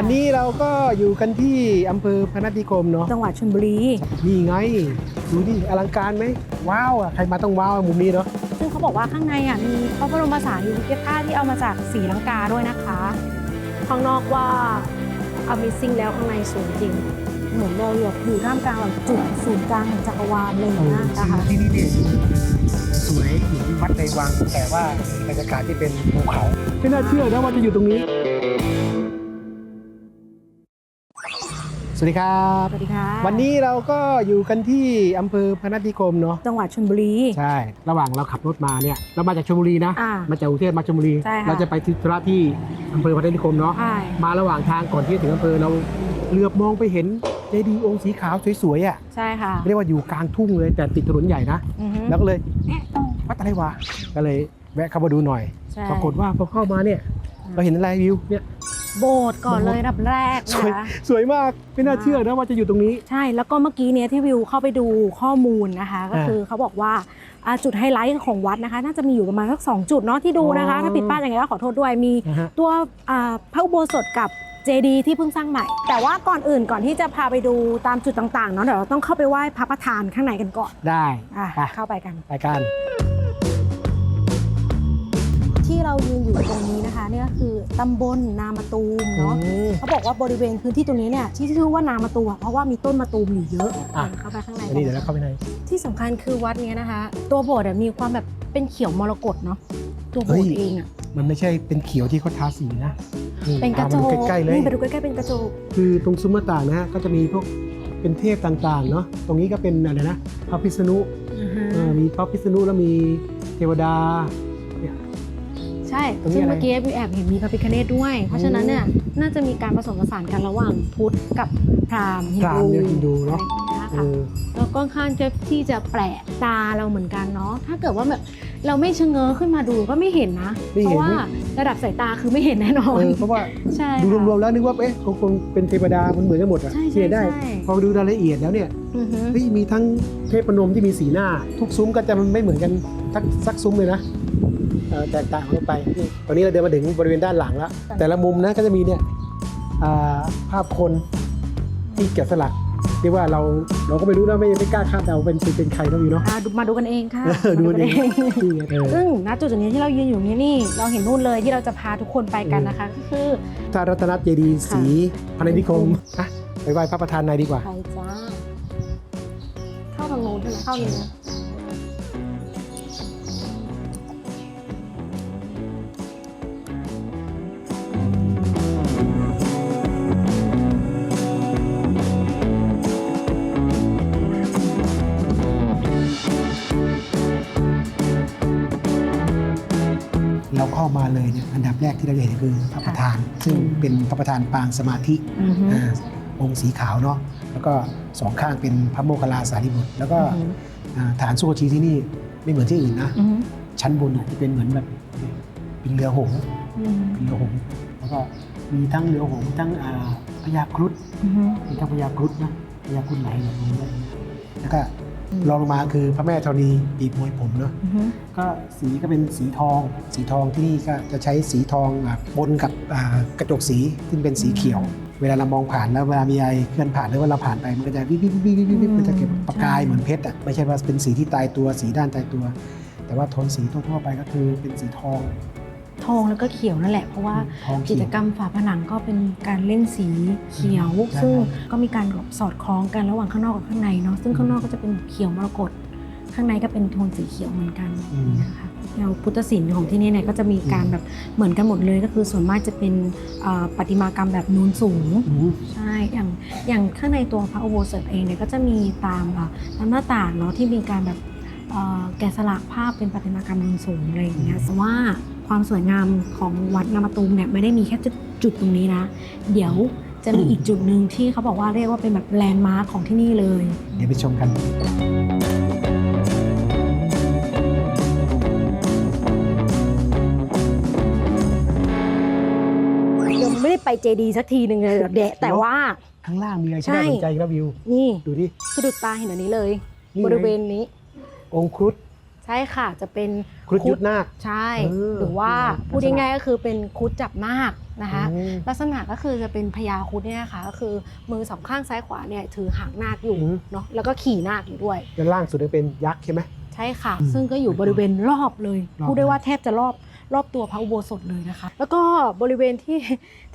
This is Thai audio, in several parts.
วันนี้เราก็อยู่กันที่อำเภอพนัสนิคมเนาะจังหวัดชลบุรี นี่ไง ดูดิอลังการไหมว้าวอะใครมาต้องว้าวมุมนี้เนาะซึ่งเขาบอกว่าข้างในอะมีพระบรมสารีริกธาตุที่เอามาจากศรีลังกาด้วยนะคะ ข้างนอกว่า Amazing แล้วข้างในสูงจริง เหมือนเราอยู่ท่ามกลางแบบจุดศูนย์กลางของจักรวาลเลยนะนะคะที่นี่เนี่ยสวยเหมือนวัดในวังแต่ว่ามีบรรยากาศที่เป็นภูเขาไม่น่าเชื่อนะว่าจะอยู่ตรงนี้ สวัสดีครับ สวัสดีค่ะวันนี้เราก็อยู่กันที่อำเภอพนัสนิคมเนาะ จังหวัดชลบุรี ใช่ ระหว่างเราขับรถมาเนี่ย เรามาจากชลบุรีนะ อ่ามาจากกรุงเทพมาชลบุรี ใช่ค่ะ เราจะไปที่ธุระที่อำเภอพนัสนิคมเนาะ ใช่มาระหว่างทางก่อนที่จะถึงอำเภอเราเหลือบมองไปเห็นเจดีย์องค์สีขาวสวยๆอะ ใช่ค่ะเรียกว่าอยู่กลางทุ่งเลยแต่ติดถนนใหญ่นะ อือฮึแล้วก็เลยเอ๊ะวัดอะไรวะ ก็เลยแวะเข้ามาดูหน่อย ใช่ปรากฏว่าพอเข้ามาเนี่ย เราเห็นอะไรวิวเนี่ย โบสถ์ก่อนเลยอันดับแรกสวยนะคะ สวยมากไม่น่าเชื่อนะว่าจะอยู่ตรงนี้ ใช่แล้วก็เมื่อกี้เนี่ยที่วิวเข้าไปดูข้อมูลนะคะ ก็อ่าคือเขาบอกว่าอ่าจุดไฮไลท์ของวัดนะคะ น่าจะมีอยู่ประมาณสักสองจุดเนาะที่ดูนะคะ อ๋อถ้าผิดพลาดยังไงก็ขอโทษด้วยมีนะฮะ ตัวอ่าพระอุโบสถกับเจดีย์ที่เพิ่งสร้างใหม่ แต่ว่าก่อนอื่นก่อนที่จะพาไปดูตามจุดต่างๆเนาะเดี๋ยวเราต้องเข้าไปไหว้พระประธานข้างในกันก่อนได้อะไปเข้าไปกันรายการ ที่เรายืนอยู่ตรงนี้นะคะเนี่ยก็คือตำบลนามาตูมเนาะอืมเขาบอกว่าบริเวณพื้นที่ตรงนี้เนี่ยที่ชื่อว่านามาตูมอะเพราะว่ามีต้นมาตูมอยู่เยอะอะ เข้าไปข้างในอันนี้เดี๋ยวเราเข้าไปในที่สำคัญคือวัดเนี้ยนะคะ ตัวโบสถ์อะมีความแบบเป็นเขียวมรกตเนาะตัวโบสถ์เองอะมันไม่ใช่เป็นเขียวที่เขาทาสีนะเป็นกระจพากมาดูใกล้ๆเลย นี่ไปดูใกล้ๆเป็นกระจกคือตรงซุ้มหน้าต่างนะฮะก็จะมีพวกเป็นเทพต่างๆเนาะตรงนี้ก็เป็นอะไรนะพระพิษณุอือฮึเออมีพระพิษณุแล้วมีเทวดาเนี่ย ใช่ ตรงนี้ซึ่งอะไร เมื่อกี้พี่แอบเห็นมีพระพิคเนตด้วย เพราะฉะนั้นเนี่ยน่าจะมีการผสมผสานกันระหว่างพุทธกับพราหมณ์ฮินพราหมดูณ์เนี่ยฮินดูเนาะอะไรอย่างเงี้ยเอค่ะอแล้วก็ค่อนข้างจะที่จะแปลกตาเราเหมือนกันเนาะ ถ้าเกิดว่าแบบเราไม่ชะเง้อขึ้นมาดูก็ไม่เห็นนะ ไม่เพเห็น ราะว่าระดับสายตาคือไม่เห็นแน่นอน เออเพราะว่าใช่ดูค่ะ รวมๆแล้วนึกว่าเอ๊ะคงคงเป็นเทวดามันเหมือนกันหมดอะใช่ใช่ที่ได้ ใช่ พอดูรายละเอียดแล้วเนี่ยอือฮึเฮ้ยมีทั้งเทพนมที่มีสีหน้า ทุกซุ้มก็จะไม่เหมือนกันสักสักซุ้มเลยนะเอ่อ แตกต่างกันไปนี่ตอนนี้เราเดินมาถึงบริเวณด้านหลังแล้ว แต่ละมุมนะก็จะมีเนี่ยอ่าภาพคนที่แกะสลักเรียกว่าเราเราก็ไม่รู้นะไม่ไม่กล้าคาดเดาเป็นเป็นเป็นใครต้องอยู่เนาะอ่าดูมาดูกันเองค่ะเออดูกันเองนี่ไงเออซึ่งณจุดนี้ที่เรายืนอยู่นี้นี่เราเห็นนู่นเลยที่เราจะพาทุกคนไปกันนะคะก็คือพระรัตนเจดีย์ศรีพนันนิคมอะไปไหว้พระประธานในดีกว่าใครจ้าเข้าทางโน้นใช่ไหมเข้านี้นะ อันดับแรกที่เราจะเห็นคือพระประธาน ซึ่งเป็นพระประธานปางสมาธิอือฮึอ่าองค์สีขาวเนาะแล้วก็สองข้างเป็นพระโมคคัลลาสารีบุตร แล้วก็อือฮึอ่าฐานสุโขชีที่นี่ไม่เหมือนที่อื่นนะอือฮึชั้นบนน่ะจะเป็นเหมือนแบบเป็นเรือหงส์อือฮึเป็นเรือหงส์แล้วก็มีทั้งเรือหงส์ทั้งอ่าพญาครุฑอือฮึมีทั้งพญาครุฑนะพญาครุฑไหลแบบนี้ด้วยแล้วก็อืม รองลงมาคือพระแม่ธรณีบีบมวยผมเนาะอือฮึก็สีก็เป็นสีทอง สีทองที่นี่ก็จะใช้สีทองอะปนกับอ่ากระจกสีซึ่งเป็นสีเขียว เวลาเรามองผ่านแล้วเวลามีอะไรเคลื่อนผ่านหรือว่าเราผ่านไปมันก็จะวิบวิบวิบวิบวิบวิบมันจะเก็บประกายเหมือนเพชรอะไม่ใช่ว่าเป็นสีที่ตายตัวสีด้านตายตัว แต่ว่าโทนสีทั่วๆไปก็คือเป็นสีทอง ทองแล้วก็เขียวนั่นแหละ เพราะว่าทองกิเขีจยวกรรมฝาผนังก็เป็นการเล่นสีเขียวใช่ซึ่งก็มีการสอดคล้องกันระหว่างข้างนอกกับข้างในเนาะซึ่งข้างนอกก็จะเป็นเขียวมรกตข้างในก็เป็นโทนสีเขียวเหมือนกันอืม นะคะแล้วพุทธศิลป์ของที่นี่เนี่ยก็จะมีการแบบเหมือนกันหมดเลย ก็คือส่วนมากจะเป็นเอ่อประติมากรรมแบบนูนสูง อืม ใช่ อย่างอย่างข้างในตัวพระอุโบสถเองเนี่ยก็จะมีตามอะตามหน้าต่างเนาะที่มีการแบบเอ่อแกะสลักภาพเป็นประติมากรรมนูนสูงอะไรอย่างเงี้ยแต่ว่า ความสวยงามของวัดนามาตูมเนี่ยไม่ได้มีแค่จุดจุดตรงนี้นะ เดี๋ยวจะมีอีกจุดหนึ่งที่เขาบอกว่าเรียกว่าเป็นแบบแลนด์มาร์คของที่นี่เลย เดี๋ยวไปชมกันยังไม่ได้ไปเจดีสักทีหนึ่งเลยแบบเดะแต่ว่า ข้างล่างมีอะไรใช่ที่น่าสนใจครับวิว นี่ ดูดิสะดุดตาเห็นอันนี้เลย นี่ไง บริเวณนี้ องค์ครุฑ ใช่ค่ะจะเป็นครุฑยุทธนาค ใช่ เออหรือว่าลักษณะพูดง่ายๆก็คือเป็นคุดจับนาคนะคะ อืมลักษณะก็คือจะเป็นพญาครุดเนี่ยนะคะก็คือมือสองข้างซ้ายขวาเนี่ยถือหางนาคอยู่อืม เนาะแล้วก็ขี่นาคอยู่ด้วย ด้านล่างสุดจะเป็นยักษ์ใช่ไหม ใช่ค่ะ อืมซึ่งก็อยู่บริเวณรอบเลย รอบ พูดได้ว่าแทบจะรอบรอบตัวพระอุโบสถเลยนะคะ แล้วก็บริเวณที่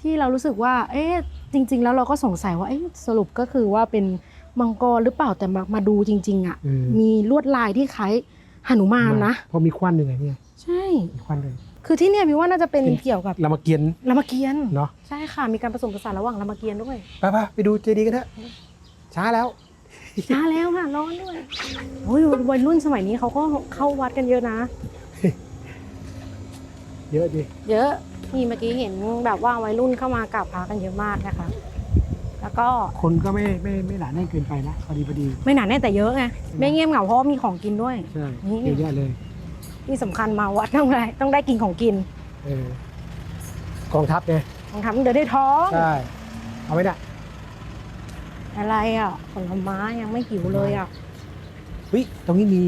ที่เรารู้สึกว่า เอ๊ะจริง ๆ แล้วเราก็สงสัยว่าเอ๊ะสรุปก็คือว่าเป็นมังกรหรือเปล่าแต่มามาดูจริง ๆอะ อืม มีลวดลายที่คล้าย หนุมานนะเพราะมีควันหนึ่งไงเนี่ยใช่มีควันเลยคือที่เนี่ยพี่ว่าน่าจะเป็นเป็นเกี่ยวกับรามเกียรติ์รามเกียรติ์เนาะใช่ค่ะมีการผสมผสานระหว่างรามเกียรติ์ด้วยไปไปไปดูเจดีย์กันเถอะช้าแล้วช้าแล้วค่ะร้อนด้วยโอ้ยวัยรุ่นสมัยนี้เขาก็เข้าวัดกันเยอะนะ เยอะดิเยอะนี่เมื่อกี้เห็นแบบว่าวัยรุ่นเข้ามากราบพระกันเยอะมากนะคะ แล้วก็คนก็ไม่ไม่ไม่หนาแน่นเกินไปนะพอดีพอดี ไม่หนาแน่นแต่เยอะไงไม่เงียบเหงาเพราะว่ามีของกินด้วย ใช่นี่ เยอะแยะเลย ที่สำคัญมาวัดต้องได้ต้องได้กินของกินเออกองทัพไงของทำเดี๋ยวได้ท้อง ใช่เอาไว้น่ะอะไรอะผลไม้ยังไม่หิวเลยอะเฮ้ยตรงนี้มี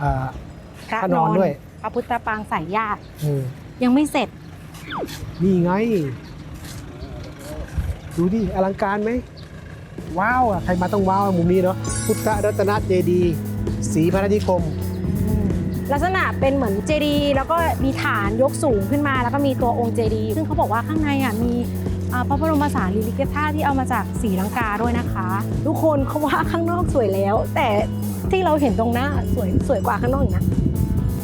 อ่า พระพระนอนด้วย พระพุทธปางสายญาติเออยังไม่เสร็จ นี่ไง ดูดิอลังการไหมว้าวอะใครมาต้องว้าวมุมนี้เนาะพุทธรัตนเจดีย์ศรีพระนิคม ลักษณะเป็นเหมือนเจดีย์แล้วก็มีฐานยกสูงขึ้นมา แล้วก็มีตัวองค์เจดีย์ซึ่งเขาบอกว่าข้างในอะมีอ่าพระบรมสารีริกธาตุที่เอามาจากศรีลังกาด้วยนะคะ ทุกคนเขาว่าข้างนอกสวยแล้ว แต่ที่เราเห็นตรงหน้าสวยสวยกว่าข้างนอกอีกนะ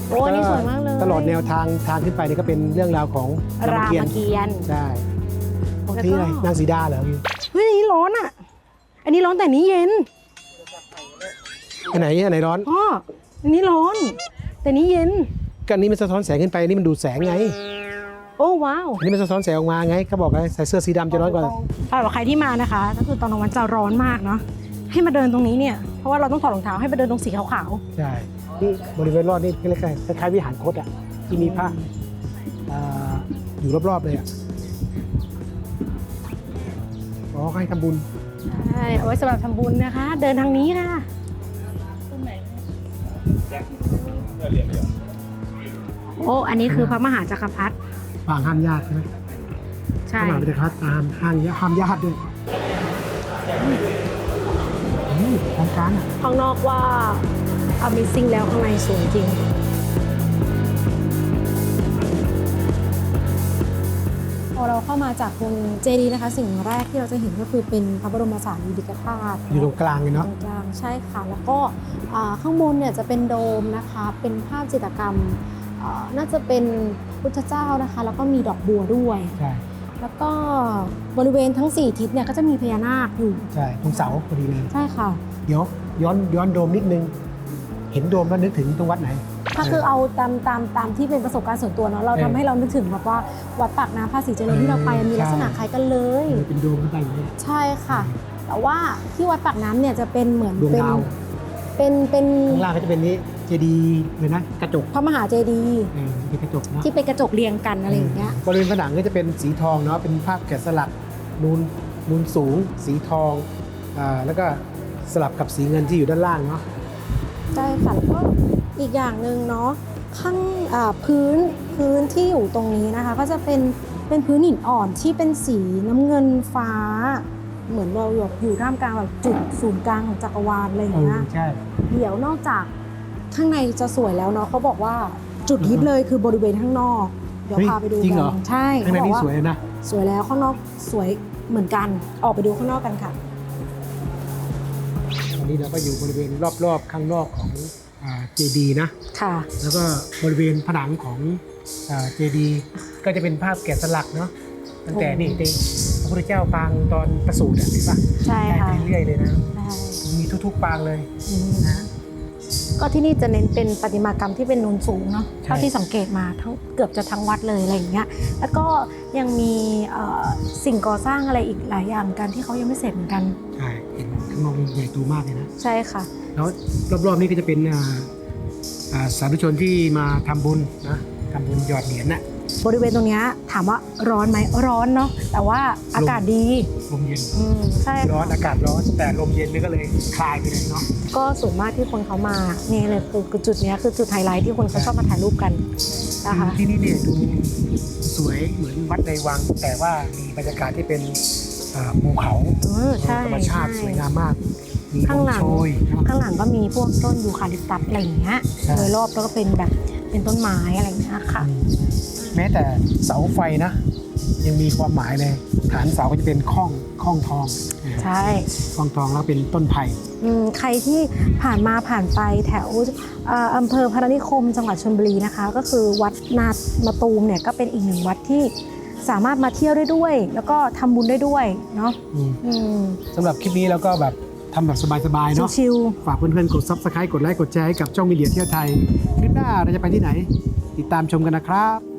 โอ้อันนี่สวยมากเลย ตลอดแนวทางทางขึ้นไปนี่ก็เป็นเรื่องราวของรามเกียรติ์เกียรติ์ใช่ แล้วก็ที่อะไรนางสีดาเหรอพี่เฮ้ยอันนี้ร้อนอะ อันนี้ร้อนแต่อันนี้เย็นอันไหนอันไหนร้อนพ่ออันนี้ร้อน แต่อันนี้เย็น ก็อันนี้มันสะท้อนแสงขึ้นไปอันนี่มันดูดแสงไงโอ้ว้าวอันนี้มันสะท้อนแสงออกมาไงเขาบอกไงใส่เสื้อสีดำจะร้อนกว่าสำหรับใครที่มานะคะก็คือตอนกลางวันจะร้อนมากเนาะให้มาเดินตรงนี้เนี่ยเพราะว่าเราต้องถอดรองเท้าให้มาเดินตรงสีขาวใช่นี่บริเวณรอบนี่คล้ายๆคล้ายๆวิหารคดอะที่มีพระอ่าอยู่รอบๆเลยอะ อ๋อให้ทำบุญๆใช่เอาไว้สำหรับทำบุญนะคะ เดินทางนี้ค่ะโอ้อันนี้คือพระมหาจักรพรรดิปางห้ามญาติใช่ไหมใช่ขนาดเป็นคัดตามห้างญาติห้ามญาติด้วยอืมทางการอะ ข้างนอกว่า Amazing แล้วข้างในสวยจริง เราเข้ามาจากบนเจดีย์นะคะ สิ่งแรกที่เราจะเห็นก็คือเป็นพระบรมสารีริกธาตุอยู่ตรงกลางเลยตเนาะรงกลางใช่ค่ะ แล้วก็อ่าข้างบนเนี่ยจะเป็นโดมนะคะ เป็นภาพจิตรกรรมอ่าน่าจะเป็นพุทธเจ้านะคะ แล้วก็มีดอกบัวด้วยใช่แล้วก็บริเวณทั้ง 4 ทิศเนี่ยก็จะมีพญานาคอยู่ใช่ตรงเสาพอดีเลยใช่ค่ะ เดี๋ยวย้อนย้อนโดมนิดนึง เห็นโดมแล้วนึกถึงตรงวัดไหน ถ้าคือเอาตามตามตามที่เป็นประสบการณ์ส่วนตัวเนาะเราเออทำให้เรานึกถึงแบบว่าวัดปากน้ำภาษีเจริญที่เราไปมีลักษณะคล้ายกันเลยเออเป็นโดมขึ้นไปอย่างนี้ใช่ค่ะ แต่ว่าที่วัดปากน้ำเนี่ยจะเป็นเหมือนดวงเป็นดาวเป็นเป็นข้างล่างก็จะเป็นนี้เจดีย์เลยนะกระจกพระมหาเจดีย์เออเป็นกระจกเนาะที่เป็นกระจกเรียงกันอะไรอย่างเงี้ยบริเวณผนังก็จะเป็นสีทองเนาะเป็นภาพแกะสลักนูนนูนสูง สีทองอ่าแล้วก็สลับกับสีเงินที่อยู่ด้านล่างเนาะใช่ค่ะแล้วก็ อีกอย่างหนึ่งเนาะข้างอ่าพื้นพื้นที่อยู่ตรงนี้นะคะ ก็จะเป็นเป็นพื้นหินอ่อนที่เป็นสีน้ำเงินฟ้า เหมือนเราอยู่อยู่ท่ามกลางแบบจุดศูนย์กลางของจักรวาลอะไรอย่างเอเงี้อยใช่เดี๋ยวนอกจากข้างในจะสวยแล้วเนาะเขาบอกว่าจุดฮิตเลยคือบริเวณข้างนอก เดี๋ยวเฮ้ยพาไปดูจริงเหรอกันใช่ข้างในเขาบนี่อกว่าสวยนะสวยแล้วข้างนอกสวยเหมือนกันออกไปดูข้างนอกกันค่ะอันนี้เราก็อยู่บริเวณรอบๆ ข้างนอกของ เจดีนะค่ะแล้วก็บริเวณผนังของเจดีก็จะเป็นภาพแกะสลักเนาะตั้งแต่นี่เองพระพุทธเจ้าปางตอนประสูติอะเห็นปะใช่ได้ค่ะไปเรื่อยๆเลยนะใช่มีทุกๆปางเลยอืมนะก็ที่นี่จะเน้นเป็นประติมากรรมที่เป็นนูนสูงเนาะใช่เท่าที่สังเกตมาทั้งเกือบจะทั้งวัดเลยอะไรอย่างเงี้ยแล้วก็ยังมีเอ่อสิ่งก่อสร้างอะไรอีกหลายอย่างกันที่เขายังไม่เสร็จเหมือนกันใช่เห็น ข้างนอกนี่ใหญ่โตมากเลยนะ ใช่ค่ะ แล้วรอบๆนี้ก็จะเป็นอ่าอ่าสาธุชนที่มาทำบุญนะทำบุญหยอดเหรียญน่ะ บริเวณตรงเนี้ยถามว่าร้อนไหมร้อนเนาะแต่ว่าอากาศดีลมเย็น อืมใช่ค่ะร้อนอากาศร้อน แต่ลมเย็นนี่ก็เลยคลายไปเลยเนาะ ก็ส่วนมากที่คนเขามานี่เลยคือคือจุดเนี้ยคือจุดไฮไลท์ที่คนเขาชอบมาถ่ายรูปกันในะคะ ที่นี่เนี่ยดูสวยเหมือนวัดในวัง แต่ว่ามีบรรยากาศที่เป็น อ่าภูเขาเออใช่ธรรมชาติใช่สวยงามมากมีข้างหลังลมโชย ข้างหลังก็มีพวกต้นยูคาลิปตัสอะไรอย่างเงี้ยใช่ โดยรอบแล้วก็เป็นแบบเป็นต้นไม้อะไรอย่างเงี้ยค่ะอืมแม้แต่เสาไฟนะ ยังมีความหมายเลยฐานเสาก็จะเป็นข้องข้องทองใช่ข้องทองแล้วเป็นต้นไผ่อืมใครที่ผ่านมาผ่านไปแถวเอ่ออำเภอพระนิคมจังหวัดชลบุรีนะคะ ก็คือวัดนามาตูมเนี่ยก็เป็นอีกหนึ่งวัดที่ สามารถมาเที่ยวได้ด้วย แล้วก็ทำบุญได้ด้วยเนาะอืมอืมสำหรับคลิปนี้เราก็แบบทำแบบสบายๆเนาะชิวฝากเพื่อนๆกด subscribe กดไลค์กดแชร์ให้กับช่องมีเดียเที่ยวไทย คลิปหน้าเราจะไปที่ไหน ติดตามชมกันนะครับ